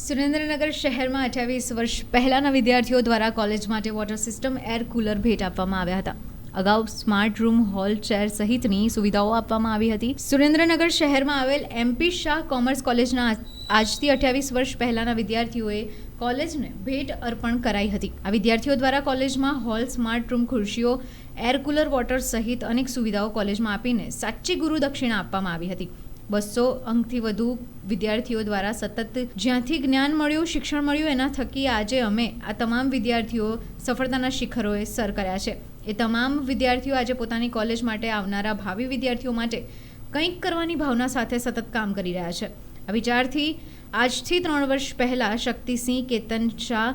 સુરેન્દ્રનગર શહેરમાં અઠ્યાવીસ વર્ષ પહેલાંના વિદ્યાર્થીઓ દ્વારા કોલેજ માટે વોટર સિસ્ટમ એર કુલર ભેટ આપવામાં આવ્યા હતા. અગાઉ સ્માર્ટ રૂમ, હોલ, ચેર સહિતની સુવિધાઓ આપવામાં આવી હતી. સુરેન્દ્રનગર શહેરમાં આવેલ એમપી શાહ કોમર્સ કોલેજના આજથી અઠ્યાવીસ વર્ષ પહેલાંના વિદ્યાર્થીઓએ કોલેજને ભેટ અર્પણ કરાઈ હતી. આ વિદ્યાર્થીઓ દ્વારા કોલેજમાં હોલ, સ્માર્ટ રૂમ, ખુરશીઓ, એર કુલર, વોટર સહિત અનેક સુવિધાઓ કોલેજમાં આપીને સાચી ગુરુ દક્ષિણા આપવામાં આવી હતી. બસો અંકથી વધુ વિદ્યાર્થીઓ દ્વારા સતત જ્યાંથી જ્ઞાન મળ્યું, શિક્ષણ મળ્યું, એના થકી આજે અમે આ તમામ વિદ્યાર્થીઓ સફળતાના શિખરોએ સર કર્યા છે. એ તમામ વિદ્યાર્થીઓ આજે પોતાની કોલેજ માટે આવનારા ભાવિ વિદ્યાર્થીઓ માટે કંઈક કરવાની ભાવના સાથે સતત કામ કરી રહ્યા છે. આ વિચારથી આજથી ત્રણ વર્ષ પહેલાં શક્તિસિંહ કેતન શાહ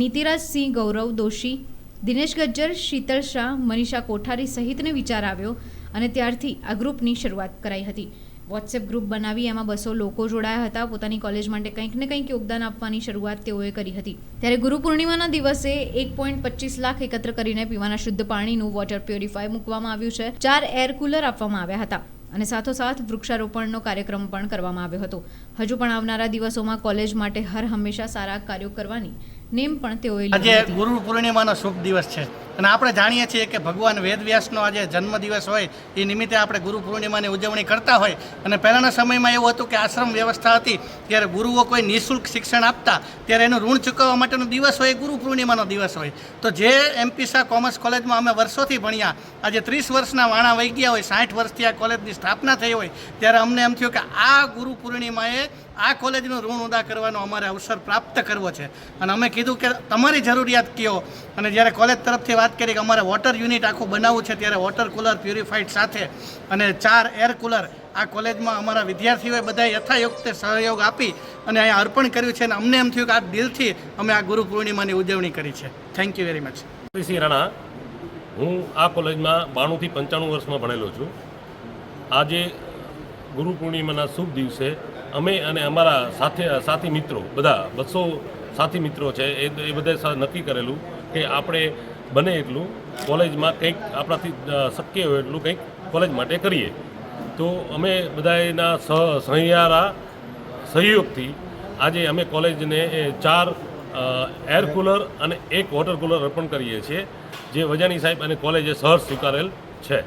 નીતિરાજસિંહ ગૌરવ દોશી, દિનેશ ગજ્જર, શીતલ શાહ, મનીષા કોઠારી સહિતને વિચાર આવ્યો અને ત્યારથી આ ગ્રુપની શરૂઆત કરાઈ હતી. વોટ્સએપ ગ્રુપ બનાવી એમાં બસો લોકો જોડાયા હતા. પોતાની કોલેજ માટે કંઈક ને કંઈક યોગદાન આપવાની શરૂઆત તેઓએ કરી હતી. ત્યારે ગુરુ પૂર્ણિમાના દિવસે એક પોઈન્ટ પચીસ લાખ એકત્ર કરીને પીવાના શુદ્ધ પાણીનું વોટર પ્યોરિફાય મૂકવામાં આવ્યું છે. ચાર એર કુલર આપવામાં આવ્યા હતા. અને સાથોસાથ વૃક્ષારોપણનો કાર્યક્રમ પણ કરવામાં આવ્યો હતો. હજુ પણ આવનારા દિવસોમાં કોલેજ માટે હર હંમેશા સારા કાર્યો કરવાની નેમ પણ તેઓએ આજે. ગુરુ પૂર્ણિમાનો શુભ દિવસ છે. અને આપણે જાણીએ છીએ કે ભગવાન વેદવ્યાસનો આજે જન્મદિવસ હોય, એ નિમિત્તે આપણે ગુરુ પૂર્ણિમાની ઉજવણી કરતા હોય. અને પહેલાંના સમયમાં એવું હતું કે આશ્રમ વ્યવસ્થા હતી, ત્યારે ગુરુઓ કોઈ નિઃશુલ્ક શિક્ષણ આપતા, ત્યારે એનું ઋણ ચૂકવવા માટેનો દિવસ હોય, એ ગુરુ પૂર્ણિમાનો દિવસ હોય. તો જે એમપી શાહ કોમર્સ કોલેજમાં અમે વર્ષોથી ભણ્યા, આજે ત્રીસ વર્ષના વાણા વહી ગયા હોય, સાઠ વર્ષથી આ કોલેજની સ્થાપના થઈ હોય, ત્યારે અમને એમ થયું કે આ ગુરુ પૂર્ણિમાએ આ કોલેજનું ઋણ ઉદા કરવાનો અમારે અવસર પ્રાપ્ત કરવો છે. અને અમે કીધું કે તમારી જરૂરિયાત કયો? અને જ્યારે કોલેજ તરફથી વાત કરી કે અમારે વોટર યુનિટ આખું બનાવવું છે, ત્યારે વોટર કુલર પ્યુરિફાઈડ સાથે અને ચાર એર કુલર આ કોલેજમાં અમારા વિદ્યાર્થીઓએ બધાએ યથાયુક્ત સહયોગ આપી અને અહીંયા અર્પણ કર્યું છે અને અમને એમ થયું કે આ દિલથી અમે આ ગુરુ પૂર્ણિમાની ઉજવણી કરી છે. Thank you very much Shri Rana. હું આ કોલેજમાં બાણુંથી પંચાણું વર્ષમાં ભણેલો છું. આજે ગુરુ પૂર્ણિમાના શુભ દિવસે અમે અને અમારા સાથે, સાથી મિત્રો, બધા બસો સાથી મિત્રો છે, એ એ બધાએ નક્કી કરેલું કે આપણે બને એટલું કોલેજમાં કંઈક આપણાથી શક્ય હોય એટલું કંઈક કોલેજ માટે કરીએ. તો અમે બધાના સહ સહિયારા સહયોગથી આજે અમે કોલેજને ચાર એર કુલર અને એક વોટર કુલર અર્પણ કરીએ છીએ. જે વજાણી સાહેબ અને કોલેજે સહર્ષ સ્વીકારેલ છે.